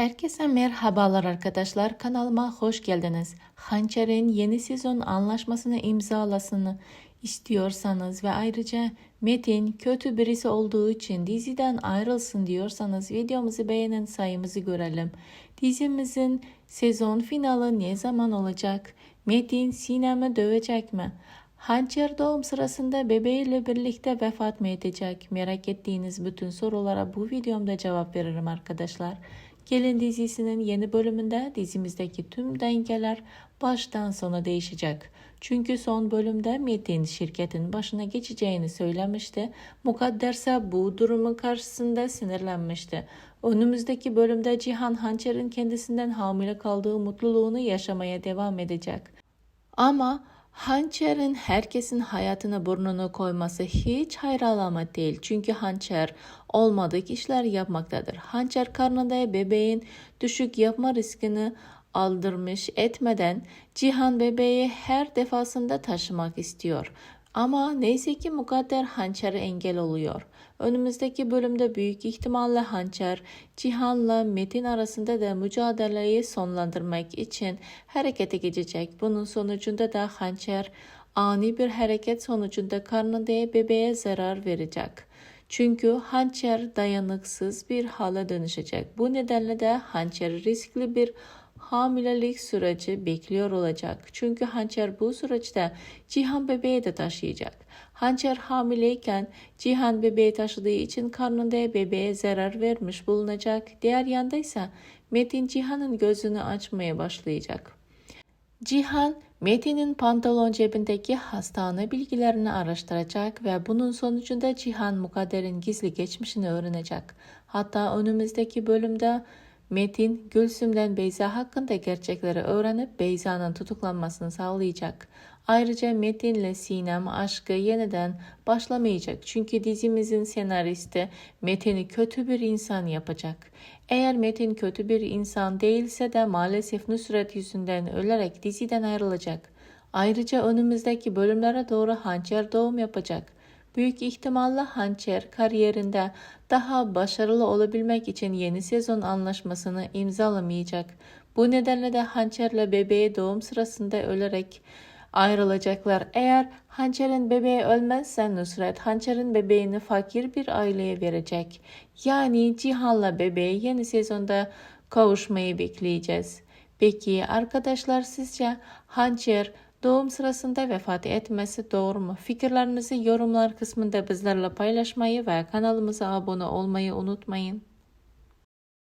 Herkese merhabalar arkadaşlar. Kanalıma hoş geldiniz. Hançer'in yeni sezon anlaşmasını imzalasını istiyorsanız ve ayrıca Metin kötü birisi olduğu için diziden ayrılsın diyorsanız videomuzu beğenin sayımızı görelim. Dizimizin sezon finali ne zaman olacak? Metin Sinem'i dövecek mi? Hançer doğum sırasında bebeğiyle birlikte vefat mı edecek? Merak ettiğiniz bütün sorulara bu videomda cevap veririm arkadaşlar. Gelin dizisinin yeni bölümünde dizimizdeki tüm dengeler baştan sona değişecek. Çünkü son bölümde Metin şirketin başına geçeceğini söylemişti. Mukadder ise bu durumun karşısında sinirlenmişti. Önümüzdeki bölümde Cihan Hançer'in kendisinden hamile kaldığı mutluluğunu yaşamaya devam edecek. Ama Hançer'in herkesin hayatına burnunu koyması hiç hayır değil. Çünkü hançer olmadık işler yapmaktadır. Hançer karnında bebeğin düşük yapma riskini aldırmış etmeden Cihan bebeği her defasında taşımak istiyor. Ama neyse ki mukadder hançere engel oluyor. Önümüzdeki bölümde büyük ihtimalle hançer Cihan'la Metin arasında da mücadeleyi sonlandırmak için harekete geçecek. Bunun sonucunda da hançer ani bir hareket sonucunda karnında bebeğe zarar verecek. Çünkü hançer dayanıksız bir hale dönüşecek. Bu nedenle de hançer riskli bir hamilelik süreci bekliyor olacak. Çünkü hançer bu süreçte Cihan bebeği de taşıyacak. Hançer hamileyken Cihan bebeği taşıdığı için karnında bebeğe zarar vermiş bulunacak. Diğer yanda ise Metin Cihan'ın gözünü açmaya başlayacak. Cihan, Metin'in pantolon cebindeki hastane bilgilerini araştıracak ve bunun sonucunda Cihan Mukadder'in gizli geçmişini öğrenecek. Hatta önümüzdeki bölümde Metin, Gülsüm'den Beyza hakkında gerçekleri öğrenip Beyza'nın tutuklanmasını sağlayacak. Ayrıca Metin ile Sinem aşkı yeniden başlamayacak. Çünkü dizimizin senaristi Metin'i kötü bir insan yapacak. Eğer Metin kötü bir insan değilse de maalesef Nusret yüzünden ölerek diziden ayrılacak. Ayrıca önümüzdeki bölümlere doğru hançer doğum yapacak. Büyük ihtimalle Hançer kariyerinde daha başarılı olabilmek için yeni sezon anlaşmasını imzalamayacak. Bu nedenle de Hançer'le bebeği doğum sırasında ölerek ayrılacaklar. Eğer Hançer'in bebeği ölmezse Nusret Hançer'in bebeğini fakir bir aileye verecek. Yani Cihan'la bebeği yeni sezonda kavuşmayı bekleyeceğiz. Peki arkadaşlar sizce Hançer doğum sırasında vefat etmesi doğru mu? Fikirlerinizi yorumlar kısmında bizlerle paylaşmayı ve kanalımıza abone olmayı unutmayın.